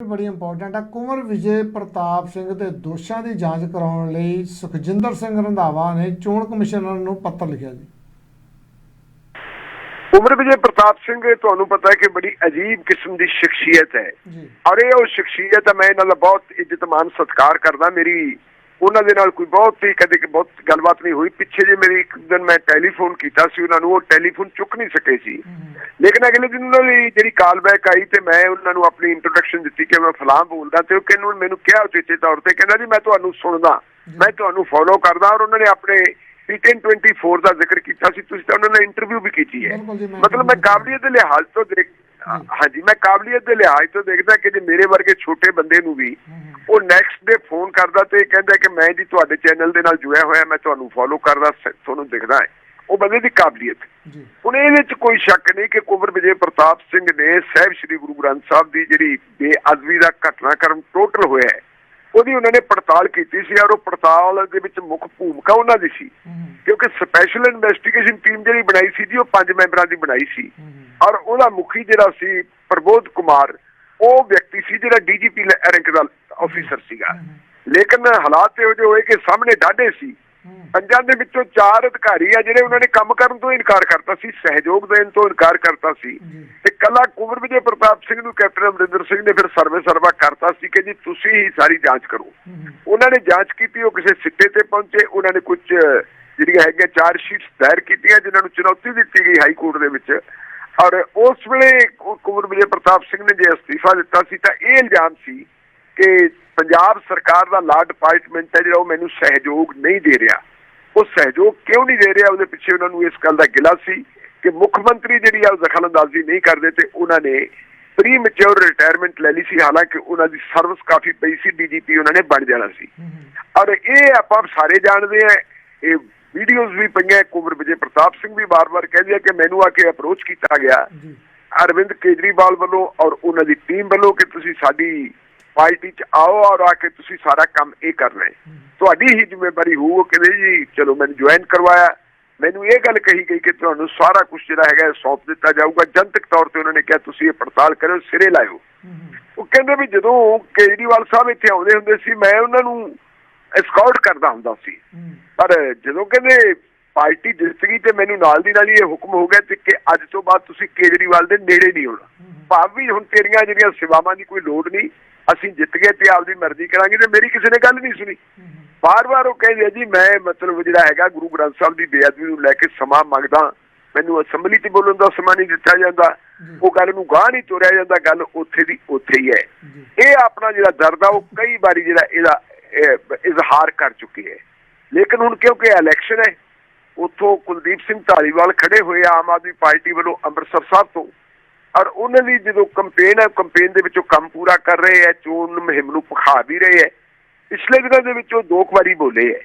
ਬੜੀ ਇੰਪੋਰਟੈਂਟ ਹੈ ਕੁੰਵਰ ਵਿਜੇ ਪ੍ਰਤਾਪ ਸਿੰਘ ਦੇ ਦੋਸ਼ਾਂ ਦੀ ਜਾਂਚ ਕਰਾਉਣ ਲਈ ਸੁਖਜਿੰਦਰ ਸਿੰਘ ਰੰਧਾਵਾ ਨੇ ਚੋਣ ਕਮਿਸ਼ਨਰ ਨੂੰ ਪੱਤਰ ਲਿਖਿਆ ਜੀ। ਉਮਰ ਵਿਜੇ ਪ੍ਰਤਾਪ ਸਿੰਘ ਤੁਹਾਨੂੰ ਪਤਾ ਹੈ ਕਿ ਬੜੀ ਅਜੀਬ ਕਿਸਮ ਦੀ ਸ਼ਖਸੀਅਤ ਹੈ। ਔਰ ਇਹ ਉਹ ਸ਼ਖਸੀਅਤ ਹੈ ਮੈਂ ਇਹਨਾਂ ਦਾ ਬਹੁਤ ਇੱਜ਼ਤ ਮਾਨ ਸਤਿਕਾਰ ਕਰਦਾ ਮੇਰੀ ਉਹਨਾਂ ਦੇ ਨਾਲ ਕੋਈ ਬਹੁਤ ਹੀ ਕਦੇ ਬਹੁਤ ਗੱਲਬਾਤ ਨਹੀਂ ਹੋਈ। ਪਿੱਛੇ ਜੇ ਮੇਰੀ ਇੱਕ ਦਿਨ ਮੈਂ ਟੈਲੀਫੋਨ ਕੀਤਾ ਸੀ ਉਹਨਾਂ ਨੂੰ ਉਹ ਟੈਲੀਫੋਨ ਚੁੱਕ ਨਹੀਂ ਸਕੇ ਸੀ। ਲੇਕਿਨ ਅਗਲੇ ਦਿਨ ਉਹਨਾਂ ਦੀ ਜਿਹੜੀ ਕਾਲ ਬੈਕ ਆਈ ਤੇ ਮੈਂ ਉਹਨਾਂ ਨੂੰ ਆਪਣੀ ਇੰਟਰੋਡਕਸ਼ਨ ਦਿੱਤੀ ਕਿ ਮੈਂ ਫਲਾਂ ਬੋਲਦਾ ਤੇ ਉਹ ਕਹਿੰਨੂੰ ਮੈਨੂੰ ਕਿਹਾ ਉਚੇਚੇ ਤੌਰ ਤੇ ਕਹਿੰਦਾ ਜੀ ਮੈਂ ਤੁਹਾਨੂੰ ਸੁਣਦਾ ਮੈਂ ਤੁਹਾਨੂੰ ਫੋਲੋ ਕਰਦਾ ਔਰ ਉਹਨਾਂ ਨੇ ਆਪਣੇ ਪੀਟਨ 24 ਦਾ ਜ਼ਿਕਰ ਕੀਤਾ ਸੀ। ਤੁਸੀਂ ਤਾਂ ਉਹਨਾਂ ਨਾਲ ਇੰਟਰਵਿਊ ਵੀ ਕੀਤੀ ਹੈ। ਮਤਲਬ ਮੈਂ ਕਾਬਲੀਅਤ ਦੇ ਲਿਹਾਜ਼ ਤੋਂ ਦੇਖ ਹਾਂਜੀ ਮੈਂ ਕਾਬਲੀਅਤ ਦੇ ਲਿਹਾਜ਼ ਤੋਂ ਦੇਖਦਾ ਕਿ ਜੇ ਮੇਰੇ ਵਰਗੇ ਛੋਟੇ ਬੰਦੇ ਨੂੰ ਵੀ ਉਹ ਨੈਕਸਟ ਡੇ ਫੋਨ ਕਰਦਾ ਤੇ ਕਹਿੰਦਾ ਕਿ ਮੈਂ ਜੀ ਤੁਹਾਡੇ ਚੈਨਲ ਦੇ ਨਾਲ ਜੁੜਿਆ ਹੋਇਆ ਮੈਂ ਤੁਹਾਨੂੰ ਫੋਲੋ ਕਰਦਾ ਤੁਹਾਨੂੰ ਦਿਖਦਾ ਹੈ। ਉਹ ਬੰਦੇ ਦੀ ਕਾਬਲੀਅਤ। ਜੀ। ਹੁਣ ਇਹਦੇ ਵਿੱਚ ਕੋਈ ਸ਼ੱਕ ਨਹੀਂ ਕਿ ਕੁੰਵਰ ਵਿਜੇ ਪ੍ਰਤਾਪ ਸਿੰਘ ਨੇ ਸਾਹਿਬ ਸ੍ਰੀ ਗੁਰੂ ਗ੍ਰੰਥ ਸਾਹਿਬ ਦੀ ਜਿਹੜੀ ਬੇਅਦਬੀ ਦਾ ਘਟਨਾਕ੍ਰਮ ਟੋਟਲ ਹੋਇਆ ਹੈ ਉਹਦੀ ਉਹਨਾਂ ਨੇ ਪੜਤਾਲ ਕੀਤੀ ਸੀ ਔਰ ਉਹ ਪੜਤਾਲ ਦੇ ਵਿੱਚ ਮੁੱਖ ਭੂਮਿਕਾ ਉਹਨਾਂ ਦੀ ਸੀ। ਕਿਉਂਕਿ ਸਪੈਸ਼ਲ ਇਨਵੈਸਟੀਗੇਸ਼ਨ ਟੀਮ ਜਿਹੜੀ ਬਣਾਈ ਸੀ ਜੀ ਉਹ ਪੰਜ ਮੈਂਬਰਾਂ ਦੀ ਬਣਾਈ ਸੀ। ਔਰ ਉਹਦਾ ਮੁਖੀ ਜਿਹੜਾ ਸੀ ਪ੍ਰਬੋਧ ਕੁਮਾਰ ਉਹ ਵਿਅਕਤੀ ਸੀ ਜਿਹੜਾ ਡੀਜੀਪੀ ਰੈਂਕ ਦਾ ਆਫੀਸਰ ਸੀਗਾ। ਲੇਕਿਨ ਹਾਲਾਤ ਇਹੋ ਜਿਹੇ ਹੋਏ ਕਿ ਸਾਹਮਣੇ ਡਾਢੇ ਸੀ। ਪੰਜਾਂ ਦੇ ਵਿੱਚੋਂ ਚਾਰ ਅਧਿਕਾਰੀ ਆ ਜਿਹੜੇ ਉਹਨਾਂ ਨੇ ਕੰਮ ਕਰਨ ਤੋਂ ਇਨਕਾਰ ਕਰਤਾ ਸੀ ਸਹਿਯੋਗ ਦੇਣ ਤੋਂ ਇਨਕਾਰ ਕਰਤਾ ਸੀ। ਤੇ ਕੱਲਾ ਕੁੰਵਰ ਵਿਜੇ ਪ੍ਰਤਾਪ ਸਿੰਘ ਨੂੰ ਕੈਪਟਨ ਅਮਰਿੰਦਰ ਸਿੰਘ ਨੇ ਫਿਰ ਸਰਵੇ ਸਰਵਾ ਕਰਤਾ ਸੀ ਕਿ ਜੀ ਤੁਸੀਂ ਹੀ ਸਾਰੀ ਜਾਂਚ ਕਰੋ। ਉਹਨਾਂ ਨੇ ਜਾਂਚ ਕੀਤੀ ਉਹ ਕਿਸੇ ਸਿੱਟੇ ਤੇ ਪਹੁੰਚੇ ਉਹਨਾਂ ਨੇ ਕੁਝ ਜਿਹੜੀਆਂ ਹੈਗੀਆਂ ਚਾਰ ਸ਼ੀਟਸ ਦਾਇਰ ਕੀਤੀਆਂ ਜਿਨ੍ਹਾਂ ਨੂੰ ਚੁਣੌਤੀ ਦਿੱਤੀ ਗਈ ਹਾਈ ਕੋਰਟ ਦੇ ਵਿੱਚ। ਔਰ ਉਸ ਵੇਲੇ ਕੁ- ਕੁੰਵਰ ਵਿਜੇ ਪ੍ਰਤਾਪ ਸਿੰਘ ਨੇ ਜੇ ਅਸਤੀਫਾ ਦਿੱਤਾ ਸੀ ਤਾਂ ਇਹ ਇਲਜ਼ਾਮ ਸੀ ਕਿ ਪੰਜਾਬ ਸਰਕਾਰ ਦਾ ਲਾਅ ਡਿਪਾਰਟਮੈਂਟ ਹੈ ਜਿਹੜਾ ਉਹ ਮੈਨੂੰ ਸਹਿਯੋਗ ਨਹੀਂ ਦੇ ਰਿਹਾ। ਉਹ ਸਹਿਯੋਗ ਕਿਉਂ ਨਹੀਂ ਦੇ ਰਿਹਾ? ਉਹਦੇ ਪਿੱਛੇ ਉਹਨਾਂ ਨੂੰ ਇਸ ਗੱਲ ਦਾ ਗਿਲਾ ਸੀ ਕਿ ਮੁੱਖ ਮੰਤਰੀ ਜਿਹੜੀ ਆ ਉਹ ਦਖਲਅੰਦਾਜ਼ੀ ਨਹੀਂ ਕਰਦੇ ਤੇ ਉਹਨਾਂ ਨੇ ਪ੍ਰੀ ਮੈਚੁਰ ਰਿਟਾਇਰਮੈਂਟ ਲੈ ਲਈ ਸੀ। ਹਾਲਾਂਕਿ ਉਹਨਾਂ ਦੀ ਸਰਵਿਸ ਕਾਫੀ ਪਈ ਸੀ ਡੀਜੀਪੀ ਉਹਨਾਂ ਨੇ ਬਣ ਜਾਣਾ ਸੀ। ਔਰ ਇਹ ਆਪਾਂ ਸਾਰੇ ਜਾਣਦੇ ਆ ਇਹ ਵੀਡੀਓਜ਼ ਵੀ ਪਈਆਂ ਕੁੰਵਰ ਵਿਜੇ ਪ੍ਰਤਾਪ ਸਿੰਘ ਵੀ ਬਾਰ-ਬਾਰ ਕਹਿੰਦੇ ਆ ਕਿ ਮੈਨੂੰ ਆ ਕੇ ਅਪਰੋਚ ਕੀਤਾ ਗਿਆ। ਅਰਵਿੰਦ ਕੇਜਰੀਵਾਲ ਵੱਲੋਂ ਔਰ ਉਹਨਾਂ ਦੀ ਟੀਮ ਵੱਲੋਂ ਕਿ ਤੁਸੀਂ ਸਾਡੀ ਪਾਰਟੀ 'ਚ ਆਓ ਔਰ ਆ ਕੇ ਤੁਸੀਂ ਸਾਰਾ ਕੰਮ ਇਹ ਕਰਨਾ ਹੈ। ਤੁਹਾਡੀ ਹੀ ਜ਼ਿੰਮੇਵਾਰੀ ਹੋਊ ਉਹ ਕਹਿੰਦੇ ਜੀ ਚਲੋ ਮੈਨੂੰ ਜੁਆਇਨ ਕਰਵਾਇਆ। ਮੈਨੂੰ ਇਹ ਗੱਲ ਕਹੀ ਗਈ ਕਿ ਤੁਹਾਨੂੰ ਸਾਰਾ ਕੁਝ ਜਿਹੜਾ ਹੈਗਾ ਸੌਂਪ ਦਿੱਤਾ ਜਾਊਗਾ। ਜਨਤਕ ਤੌਰ ਤੇ ਉਹਨਾਂ ਨੇ ਕਿਹਾ ਤੁਸੀਂ ਇਹ ਪੜਤਾਲ ਕਰੋ ਸਿਰੇ ਲਾਇਓ। ਉਹ ਕਹਿੰਦੇ ਵੀ ਜਦੋਂ ਕੇਜਰੀਵਾਲ ਸਾਹਿਬ ਇੱਥੇ ਆਉਂਦੇ ਹੁੰਦੇ ਸੀ ਮੈਂ ਉਹਨਾਂ ਨੂੰ ਐਸਕੌਰਟ ਕਰਦਾ ਹੁੰਦਾ ਸੀ। ਪਰ ਜਦੋਂ ਕਹਿੰਦੇ ਪਾਰਟੀ ਜਿੱਤ ਗਈ ਤੇ ਮੈਨੂੰ ਨਾਲ ਦੀ ਨਾਲ ਹੀ ਇਹ ਹੁਕਮ ਹੋ ਗਿਆ ਤੇ ਕਿ ਅੱਜ ਤੋਂ ਬਾਅਦ ਤੁਸੀਂ ਕੇਜਰੀਵਾਲ ਦੇ ਨੇੜੇ ਨਹੀਂ ਆਉਣਾ ਭਾਵ ਵੀ ਹੁਣ ਤੇਰੀਆਂ ਜਿਹੜੀਆਂ ਸੇਵਾਵਾਂ ਦੀ ਕੋਈ ਲੋੜ ਨਹੀਂ ਅਸੀਂ ਜਿੱਤ ਗਏ ਤੇ ਆਪਦੀ ਮਰਜ਼ੀ ਕਰਾਂਗੇ ਤੇ ਮੇਰੀ ਕਿਸੇ ਨੇ ਗੱਲ ਨਹੀਂ ਸੁਣੀ। ਬਾਰ-ਬਾਰ ਉਹ ਕਹਿੰਦੇ ਆ ਜੀ ਮੈਂ ਮਤਲਬ ਜਿਹੜਾ ਹੈਗਾ ਗੁਰੂ ਗ੍ਰੰਥ ਸਾਹਿਬ ਦੀ ਬੇਅਦਬੀ ਨੂੰ ਲੈ ਕੇ ਸਮਾਂ ਮੰਗਦਾ ਮੈਨੂੰ ਅਸੈਂਬਲੀ 'ਚ ਬੋਲਣ ਦਾ ਸਮਾਂ ਨਹੀਂ ਦਿੱਤਾ ਜਾਂਦਾ ਉਹ ਗੱਲ ਨੂੰ ਗਾਹ ਨਹੀਂ ਤੋਰਿਆ ਜਾਂਦਾ ਗੱਲ ਉੱਥੇ ਦੀ ਉੱਥੇ ਹੀ ਹੈ। ਇਹ ਆਪਣਾ ਜਿਹੜਾ ਦਰਦ ਆ ਉਹ ਕਈ ਵਾਰੀ ਜਿਹੜਾ ਇਹਦਾ ਇਹ, ਇਜ਼ਹਾਰ ਕਰ ਚੁੱਕੀ ਹੈ। ਲੇਕਿਨ ਹੁਣ ਕਿਉਂਕਿ ਇਲੈਕਸ਼ਨ ਹੈ, ਉੱਥੋਂ ਕੁਲਦੀਪ ਸਿੰਘ ਢਾਲੀਵਾਲ ਖੜੇ ਹੋਏ ਆਮ ਆਦਮੀ ਪਾਰਟੀ ਵੱਲੋਂ ਅੰਮ੍ਰਿਤਸਰ ਸਾਹਿਬ ਤੋਂ। ਔਰ ਉਹਨਾਂ ਦੀ ਜਦੋਂ ਕੰਪੇਨ ਹੈ ਕੰਪੇਨ ਦੇ ਵਿੱਚੋਂ ਕੰਮ ਪੂਰਾ ਕਰ ਰਹੇ ਹੈ, ਚੋਣ ਮੁਹਿੰਮ ਨੂੰ ਪਖਾ ਵੀ ਰਹੇ ਹੈ। ਪਿਛਲੇ ਦਿਨਾਂ ਦੇ ਵਿੱਚ ਉਹ ਦੋ ਕੁ ਵਾਰੀ ਬੋਲੇ ਹੈ।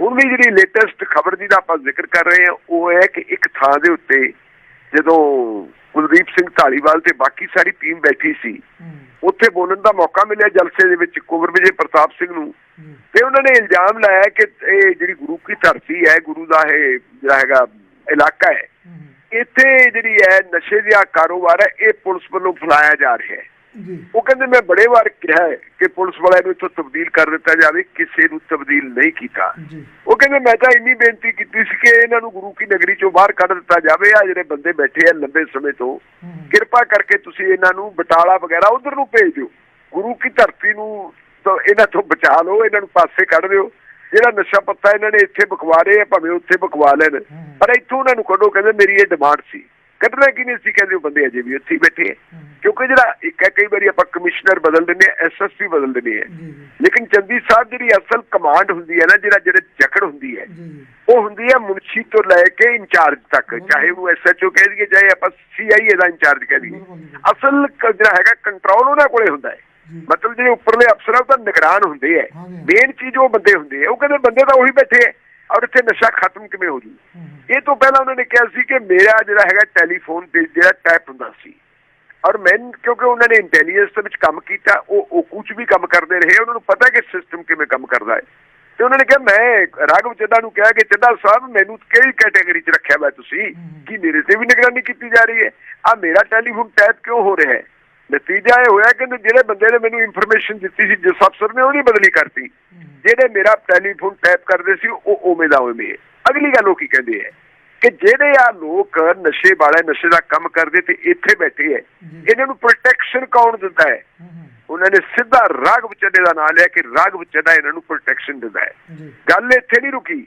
ਹੁਣ ਵੀ ਜਿਹੜੀ ਲੇਟੈਸਟ ਖਬਰ ਦੀ ਦਾ ਆਪਾਂ ਜ਼ਿਕਰ ਕਰ ਰਹੇ ਹਾਂ, ਉਹ ਹੈ ਕਿ ਇੱਕ ਥਾਂ ਦੇ ਉੱਤੇ ਜਦੋਂ ਕੁਲਦੀਪ ਸਿੰਘ ਢਾਲੀਵਾਲ ਤੇ ਬਾਕੀ ਸਾਰੀ ਟੀਮ ਬੈਠੀ ਸੀ। ਉੱਥੇ ਬੋਲਣ ਦਾ ਮੌਕਾ ਮਿਲਿਆ ਜਲਸੇ ਦੇ ਵਿੱਚ ਕੁੰਵਰ ਵਿਜੇ ਪ੍ਰਤਾਪ ਸਿੰਘ ਨੂੰ। ਤੇ ਉਹਨਾਂ ਨੇ ਇਲਜ਼ਾਮ ਲਾਇਆ ਕਿ ਇਹ ਜਿਹੜੀ ਗੁਰੂ ਕੀ ਧਰਤੀ ਹੈ ਗੁਰੂ ਦਾ ਇਹ ਜਿਹੜਾ ਹੈਗਾ ਇਲਾਕਾ ਹੈ। ਇੱਥੇ ਜਿਹੜੀ ਹੈ ਨਸ਼ੇ ਦਾ ਕਾਰੋਬਾਰ ਹੈ ਇਹ ਪੁਲਿਸ ਵੱਲੋਂ ਫੈਲਾਇਆ ਜਾ ਰਿਹਾ ਹੈ। ਉਹ ਕਹਿੰਦੇ ਮੈਂ ਬੜੇ ਵਾਰ ਕਿਹਾ ਹੈ ਕਿ ਪੁਲਿਸ ਵਾਲਿਆਂ ਨੂੰ ਇੱਥੋਂ ਤਬਦੀਲ ਕਰ ਦਿੱਤਾ ਜਾਵੇ ਕਿਸੇ ਨੂੰ ਤਬਦੀਲ ਨਹੀਂ ਕੀਤਾ। ਉਹ ਕਹਿੰਦੇ ਮੈਂ ਤਾਂ ਇੰਨੀ ਬੇਨਤੀ ਕੀਤੀ ਸੀ ਕਿ ਇਹਨਾਂ ਨੂੰ ਗੁਰੂ ਕੀ ਨਗਰੀ ਚੋਂ ਬਾਹਰ ਕੱਢ ਦਿੱਤਾ ਜਾਵੇ। ਆ ਜਿਹੜੇ ਬੰਦੇ ਬੈਠੇ ਆ ਲੰਬੇ ਸਮੇਂ ਤੋਂ ਕਿਰਪਾ ਕਰਕੇ ਤੁਸੀਂ ਇਹਨਾਂ ਨੂੰ ਬਟਾਲਾ ਵਗੈਰਾ ਉਧਰ ਨੂੰ ਭੇਜ। ਦਿਓ ਗੁਰੂ ਕੀ ਧਰਤੀ ਨੂੰ ਇਹਨਾਂ ਤੋਂ ਬਚਾ ਲਓ ਇਹਨਾਂ ਨੂੰ ਪਾਸੇ ਕੱਢ ਦਿਓ। ਜਿਹੜਾ ਨਸ਼ਾ ਪੱਤਾ ਇਹਨਾਂ ਨੇ ਇੱਥੇ ਬਕਵਾ ਰਹੇ ਆ ਭਾਵੇਂ ਉੱਥੇ ਬਕਵਾ ਲੈਣ। ਪਰ ਇੱਥੋਂ ਉਹਨਾਂ ਨੂੰ ਕੱਢੋ ਕਹਿੰਦੇ ਮੇਰੀ ਇਹ ਡਿਮਾਂਡ ਸੀ ਕੱਢਣਾ ਕੀ ਨਹੀਂ ਸੀ ਕਹਿੰਦੇ ਉਹ ਬੰਦੇ ਅਜੇ ਵੀ ਉੱਥੇ ਹੀ ਬੈਠੇ ਕਿਉਂਕਿ ਜਿਹੜਾ ਇੱਕ ਹੈ ਕਈ ਵਾਰੀ ਆਪਾਂ ਕਮਿਸ਼ਨਰ ਬਦਲ ਦਿੰਦੇ ਆ ਐਸਐਸਪੀ ਬਦਲ ਦਿੰਦੇ ਆ। ਲੇਕਿਨ ਚੰਦੀ ਸਾਹਿਬ ਜਿਹੜੀ ਅਸਲ ਕਮਾਂਡ ਹੁੰਦੀ ਹੈ ਨਾ ਜਿਹੜਾ ਜਿਹੜੇ ਜਕੜ ਹੁੰਦੀ ਹੈ ਉਹ ਹੁੰਦੀ ਹੈ ਮੁਨਸ਼ੀ ਤੋਂ ਲੈ ਕੇ ਇੰਚਾਰਜ ਤੱਕ ਚਾਹੇ ਉਹ ਐਸਐਚਓ ਕਹਿ ਦਈਏ ਚਾਹੇ ਆਪਾਂ ਸੀਆਈਏ ਦਾ ਇੰਚਾਰਜ ਕਹਿ ਦਈਏ। ਅਸਲ ਜਿਹੜਾ ਹੈਗਾ ਕੰਟਰੋਲ ਉਹਨਾਂ ਕੋਲੇ ਹੁੰਦਾ ਹੈ। ਮਤਲਬ ਜਿਹੜੇ ਉੱਪਰਲੇ ਅਫਸਰ ਉਹ ਤਾਂ ਨਿਗਰਾਨ ਹੁੰਦੇ ਆ। ਮੇਨ ਚੀਜ਼ ਉਹ ਬੰਦੇ ਹੁੰਦੇ ਆ ਉਹ ਕਹਿੰਦੇ ਬੰਦੇ ਤਾਂ ਉਹੀ ਬੈਠੇ ਆ ਔਰ ਇੱਥੇ ਨਸ਼ਾ ਖਤਮ ਕਿਵੇਂ ਹੋ ਜੂ? ਇਹ ਤੋਂ ਪਹਿਲਾਂ ਉਹਨਾਂ ਨੇ ਕਿਹਾ ਸੀ ਕਿ ਮੇਰਾ ਜਿਹੜਾ ਹੈਗਾ ਟੈਲੀਫੋਨ ਤੇ ਜਿਹੜਾ ਟੈਪ ਹੁੰਦਾ ਸੀ। ਔਰ ਮੈਂ ਕਿਉਂਕਿ ਉਹਨਾਂ ਨੇ ਇੰਟੈਲੀਜੈਂਸ ਦੇ ਵਿੱਚ ਕੰਮ ਕੀਤਾ ਉਹ ਉਹ ਕੁਝ ਵੀ ਕੰਮ ਕਰਦੇ ਰਹੇ ਉਹਨਾਂ ਨੂੰ ਪਤਾ ਕਿ ਸਿਸਟਮ ਕਿਵੇਂ ਕੰਮ ਕਰਦਾ ਹੈ। ਤੇ ਉਹਨਾਂ ਨੇ ਕਿਹਾ ਮੈਂ ਰਾਘਵ ਚੱਡਾ ਨੂੰ ਕਿਹਾ ਕਿ ਚੱਡਾ ਸਾਹਿਬ ਮੈਨੂੰ ਕਿਹੜੀ ਕੈਟਾਗਰੀ 'ਚ ਰੱਖਿਆ ਹੋਇਆ ਤੁਸੀਂ? ਕਿ ਮੇਰੇ ਤੇ ਵੀ ਨਿਗਰਾਨੀ ਕੀਤੀ ਜਾ ਰਹੀ ਹੈ? ਆ ਮੇਰਾ ਟੈਲੀਫੋਨ ਟੈਪ ਕਿਉਂ ਹੋ ਰਿਹਾ ਹੈ? ਨਤੀਜਾ ਇਹ ਹੋਇਆ ਕਿ ਜਿਹੜੇ ਬੰਦੇ ਨੇ ਮੈਨੂੰ ਇਨਫੋਰਮੇਸ਼ਨ ਦਿੱਤੀ ਸੀ ਜਿਸ ਅਫਸਰ ਨੇ ਉਹਦੀ ਬਦਲੀ ਕਰਤੀ। ਜਿਹੜੇ ਮੇਰਾ ਟੈਲੀਫੋਨ ਟੈਪ ਕਰਦੇ ਸੀ ਉਹ ਉਵੇਂ ਦਾ ਉਵੇਂ ਹੈ ਅਗਲੀ ਗੱਲ ਉਹ ਕੀ ਕਹਿੰਦੇ ਹੈ ਕਿ ਜਿਹੜੇ ਆ ਲੋਕ ਨਸ਼ੇ ਵਾਲੇ ਨਸ਼ੇ ਦਾ ਕੰਮ ਕਰਦੇ ਤੇ ਇੱਥੇ ਬੈਠੇ ਹੈ ਇਹਨਾਂ ਨੂੰ ਪ੍ਰੋਟੈਕਸ਼ਨ ਕੌਣ ਦਿੰਦਾ ਹੈ? ਉਹਨਾਂ ਨੇ ਸਿੱਧਾ ਰਾਘਵ ਚੱਡੇ ਦਾ ਨਾਮ ਲਿਆ ਕਿ ਰਾਘਵ ਚੱਡਾ ਇਹਨਾਂ ਨੂੰ ਪ੍ਰੋਟੈਕਸ਼ਨ ਦਿੰਦਾ ਹੈ। ਗੱਲ ਇੱਥੇ ਨਹੀਂ ਰੁਕੀ।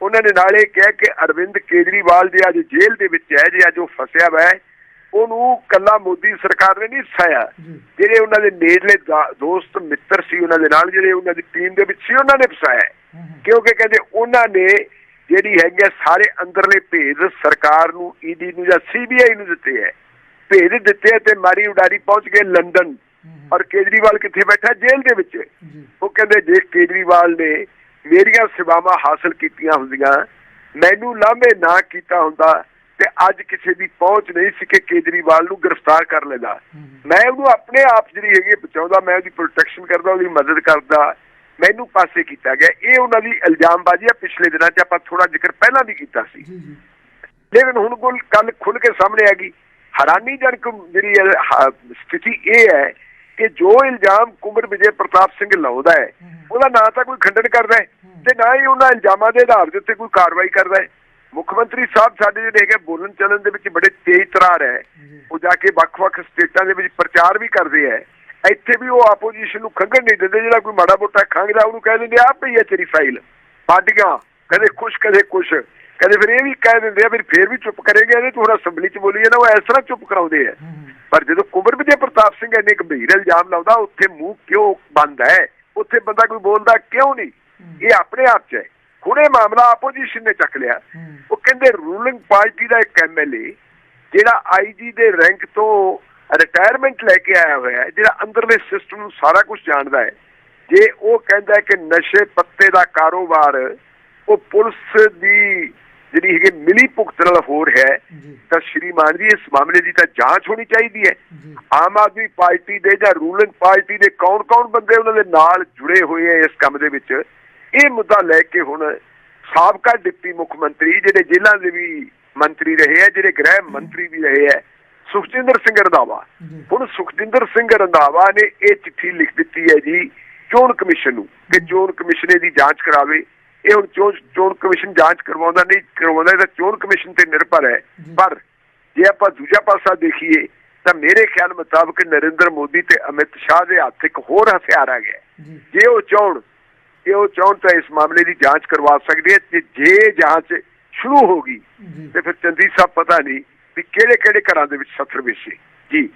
ਉਹਨਾਂ ਨੇ ਨਾਲੇ ਕਿਹਾ ਕਿ ਅਰਵਿੰਦ ਕੇਜਰੀਵਾਲ ਜੀ ਅੱਜ ਜੇਲ੍ਹ ਦੇ ਵਿੱਚ ਹੈ ਜੇ ਅੱਜ ਉਹ ਫਸਿਆ ਹੋਇਆ ਹੈ ਉਹਨੂੰ ਕੱਲਾ ਮੋਦੀ ਸਰਕਾਰ ਨੇ ਨਹੀਂ ਫਸਾਇਆ ਜੀ। ਜਿਹੜੇ ਉਹਨਾਂ ਦੇ ਨੇੜਲੇ ਦੋਸਤ ਮਿੱਤਰ ਸੀ ਉਹਨਾਂ ਦੇ ਨਾਲ ਜਿਹੜੇ ਉਹਨਾਂ ਦੀ ਟੀਮ ਦੇ ਵਿੱਚ ਸੀ ਉਹਨਾਂ ਨੇ ਫਸਾਇਆ। ਕਿਉਂਕਿ ਕਹਿੰਦੇ ਉਹਨਾਂ ਨੇ ਜਿਹੜੀ ਹੈਗੀ ਸਾਰੇ ਅੰਦਰਲੇ ਭੇਦ ਸਰਕਾਰ ਨੂੰ ਈਡੀ ਨੂੰ ਜਾਂ ਸੀਬੀਆਈ ਨੂੰ ਦਿੱਤੇ ਹੈ ਭੇਦ ਦਿੱਤੇ ਤੇ ਮਾਰੀ ਉਡਾਰੀ ਪਹੁੰਚ ਗਏ ਲੰਡਨ। ਔਰ ਕੇਜਰੀਵਾਲ ਕਿੱਥੇ ਬੈਠਾ? ਜੇਲ੍ਹ ਦੇ ਵਿੱਚ। ਉਹ ਕਹਿੰਦੇ ਜੇ ਕੇਜਰੀਵਾਲ ਨੇ ਮੇਰੀਆਂ ਸੇਵਾਵਾਂ ਹਾਸਲ ਕੀਤੀਆਂ ਹੁੰਦੀਆਂ ਮੈਨੂੰ ਲਾਂਭੇ ਨਾ ਕੀਤਾ ਹੁੰਦਾ ਅੱਜ ਕਿਸੇ ਦੀ ਪਹੁੰਚ ਨਹੀਂ ਸੀ ਕਿ ਕੇਜਰੀਵਾਲ ਨੂੰ ਗ੍ਰਿਫਤਾਰ ਕਰ ਲੈਂਦਾ। ਮੈਂ ਉਹਨੂੰ ਆਪਣੇ ਆਪ ਜਿਹੜੀ ਹੈਗੀ ਬਚਾਉਂਦਾ ਮੈਂ ਉਹਦੀ ਪ੍ਰੋਟੈਕਸ਼ਨ ਕਰਦਾ ਉਹਦੀ ਮਦਦ ਕਰਦਾ। ਮੈਨੂੰ ਪਾਸੇ ਕੀਤਾ ਗਿਆ। ਇਹ ਉਹਨਾਂ ਦੀ ਇਲਜ਼ਾਮਬਾਜ਼ੀ ਆ। ਪਿਛਲੇ ਦਿਨਾਂ 'ਚ ਆਪਾਂ ਥੋੜਾ ਜ਼ਿਕਰ ਪਹਿਲਾਂ ਵੀ ਕੀਤਾ ਸੀ। ਲੇਕਿਨ ਹੁਣ ਕੋਲ ਗੱਲ ਖੁੱਲ ਕੇ ਸਾਹਮਣੇ ਆ ਗਈ। ਹੈਰਾਨੀਜਨਕ ਜਿਹੜੀ ਸਥਿਤੀ ਇਹ ਹੈ ਕਿ ਜੋ ਇਲਜ਼ਾਮ ਕੁਮਰ ਵਿਜੇ ਪ੍ਰਤਾਪ ਸਿੰਘ ਲਾਉਂਦਾ ਹੈ ਉਹਦਾ ਨਾ ਤਾਂ ਕੋਈ ਖੰਡਨ ਕਰਦਾ ਹੈ। ਤੇ ਨਾ ਹੀ ਉਹਨਾਂ ਇਲਜ਼ਾਮਾਂ ਦੇ ਆਧਾਰ ਦੇ ਉੱਤੇ ਕੋਈ ਕਾਰਵਾਈ ਕਰਦਾ ਹੈ। ਮੁੱਖ ਮੰਤਰੀ ਸਾਹਿਬ ਸਾਡੇ ਜਿਹੜੇ ਹੈਗੇ ਬੋਲਣ ਚੱਲਣ ਦੇ ਵਿੱਚ ਬੜੇ ਤੇਜ਼ ਤਰਾਰ ਹੈ। ਉਹ ਜਾ ਕੇ ਵੱਖ-ਵੱਖ ਸਟੇਟਾਂ ਦੇ ਵਿੱਚ ਪ੍ਰਚਾਰ ਵੀ ਕਰਦੇ ਹੈ। ਇੱਥੇ ਵੀ ਉਹ ਆਪੋਜੀਸ਼ਨ ਨੂੰ ਖੰਗਣ ਨਹੀਂ ਦਿੰਦੇ ਜਿਹੜਾ ਕੋਈ ਮਾੜਾ ਮੋਟਾ ਖੰਗਦਾ ਉਹਨੂੰ ਕਹਿ ਦਿੰਦੇ ਆ ਪਈ ਹੈ ਤੇਰੀ ਫਾਈਲ ਪਾਰਟੀਆਂ ਕਦੇ ਕੁਛ ਕਦੇ ਕੁਛ ਕਦੇ ਫਿਰ ਇਹ ਵੀ ਕਹਿ ਦਿੰਦੇ ਆ ਫਿਰ ਫੇਰ ਵੀ ਚੁੱਪ ਕਰੇਗੇ ਇਹਨੇ ਤੂੰ ਹੁਣ ਅਸੈਂਬਲੀ 'ਚ ਬੋਲੀ ਜਾਂਦਾ ਉਹ ਇਸ ਤਰ੍ਹਾਂ ਚੁੱਪ ਕਰਾਉਂਦੇ ਆ। ਪਰ ਜਦੋਂ ਕੁਮਰ ਵਿਜੇ ਪ੍ਰਤਾਪ ਸਿੰਘ ਇੰਨੇ ਗੰਭੀਰ ਇਲਜ਼ਾਮ ਲਾਉਂਦਾ ਉੱਥੇ ਮੂੰਹ ਕਿਉਂ ਬੰਦ ਹੈ? ਉੱਥੇ ਬੰਦਾ ਕੋਈ ਬੋਲਦਾ ਕਿਉਂ ਨਹੀਂ? ਇਹ ਆਪਣੇ ਆਪ 'ਚ ਹੈ। ਹੁਣ ਮਾਮਲਾ ਆਪੋਜੀਸ਼ਨ ਨੇ ਚੱਕ ਲਿਆ। ਉਹ ਕਹਿੰਦੇ ਰੂਲਿੰਗ ਪਾਰਟੀ ਦਾ ਇੱਕ ਐਮਐਲਏ ਜਿਹੜਾ ਆਈਜੀ ਦੇ ਰੈਂਕ ਤੋਂ ਰਿਟਾਇਰਮੈਂਟ ਲੈ ਕੇ ਆਇਆ ਹੋਇਆ ਹੈ ਜਿਹੜਾ ਅੰਦਰਲੇ ਸਿਸਟਮ ਨੂੰ ਸਾਰਾ ਕੁਝ ਜਾਣਦਾ ਹੈ। ਜੇ ਉਹ ਕਹਿੰਦਾ ਹੈ ਕਿ ਨਸ਼ੇ ਪੱਤੇ ਦਾ ਕਾਰੋਬਾਰ ਉਹ ਪੁਲਿਸ ਦੀ ਜਿਹੜੀ ਹੈਗੀ ਮਿਲੀ ਭੁਗਤ ਨਾਲ ਹੋ ਰਿਹਾ ਹੈ ਤਾਂ ਸ਼੍ਰੀਮਾਨ ਜੀ ਇਸ ਮਾਮਲੇ ਦੀ ਤਾਂ ਜਾਂਚ ਹੋਣੀ ਚਾਹੀਦੀ ਹੈ। ਆਮ ਆਦਮੀ ਪਾਰਟੀ ਦੇ ਜਾਂ ਰੂਲਿੰਗ ਪਾਰਟੀ ਦੇ ਕੌਣ-ਕੌਣ ਬੰਦੇ ਉਹਨਾਂ ਦੇ ਨਾਲ ਜੁੜੇ ਹੋਏ ਆ ਇਸ ਕੰਮ ਦੇ ਵਿੱਚ? ਇਹ ਮੁੱਦਾ ਲੈ ਕੇ ਹੁਣ ਸਾਬਕਾ ਡਿਪਟੀ ਮੁੱਖ ਮੰਤਰੀ ਜਿਹੜੇ ਜੇਲ੍ਹਾਂ ਦੇ ਵੀ ਮੰਤਰੀ ਰਹੇ ਆ ਜਿਹੜੇ ਗ੍ਰਹਿ ਮੰਤਰੀ ਵੀ ਰਹੇ ਆ ਸੁਖਜਿੰਦਰ ਸਿੰਘ ਰੰਧਾਵਾ। ਹੁਣ ਸੁਖਜਿੰਦਰ ਸਿੰਘ ਰੰਧਾਵਾ ਨੇ ਇਹ ਚਿੱਠੀ ਲਿਖ ਦਿੱਤੀ ਹੈ ਜੀ ਚੋਣ ਕਮਿਸ਼ਨ ਨੂੰ ਕਿ ਚੋਣ ਕਮਿਸ਼ਨ ਦੀ ਜਾਂਚ ਕਰਾਵੇ। ਇਹ ਹੁਣ ਚੋਣ ਚੋਣ ਕਮਿਸ਼ਨ ਜਾਂਚ ਕਰਵਾਉਂਦਾ ਨਹੀਂ ਕਰਵਾਉਂਦਾ ਇਹ ਤਾਂ ਚੋਣ ਕਮਿਸ਼ਨ ਤੇ ਨਿਰਭਰ ਹੈ। ਪਰ ਜੇ ਆਪਾਂ ਦੂਜਾ ਪਾਸਾ ਦੇਖੀਏ ਤਾਂ ਮੇਰੇ ਖਿਆਲ ਮੁਤਾਬਕ ਨਰਿੰਦਰ ਮੋਦੀ ਤੇ ਅਮਿਤ ਸ਼ਾਹ ਦੇ ਹੱਥ ਇੱਕ ਹੋਰ ਹਥਿਆਰ ਆ ਗਿਆ। ਜੀ। ਜੇ ਉਹ ਚਾਹਣ ਜੇ ਉਹ ਚਾਹਣ ਤਾਂ ਇਸ ਮਾਮਲੇ ਦੀ ਜਾਂਚ ਕਰਵਾ ਸਕਦੇ ਆ ਤੇ ਜੇ ਜਾਂਚ ਸ਼ੁਰੂ ਹੋ ਗਈ ਤੇ ਫਿਰ ਚੰਦੀ ਸਾਹਿਬ ਪਤਾ ਨਹੀਂ ਵੀ ਕਿਹੜੇ ਕਿਹੜੇ ਘਰਾਂ ਦੇ ਵਿੱਚ ਸੱਥਰ ਵੇਸ਼ੇ ਜੀ।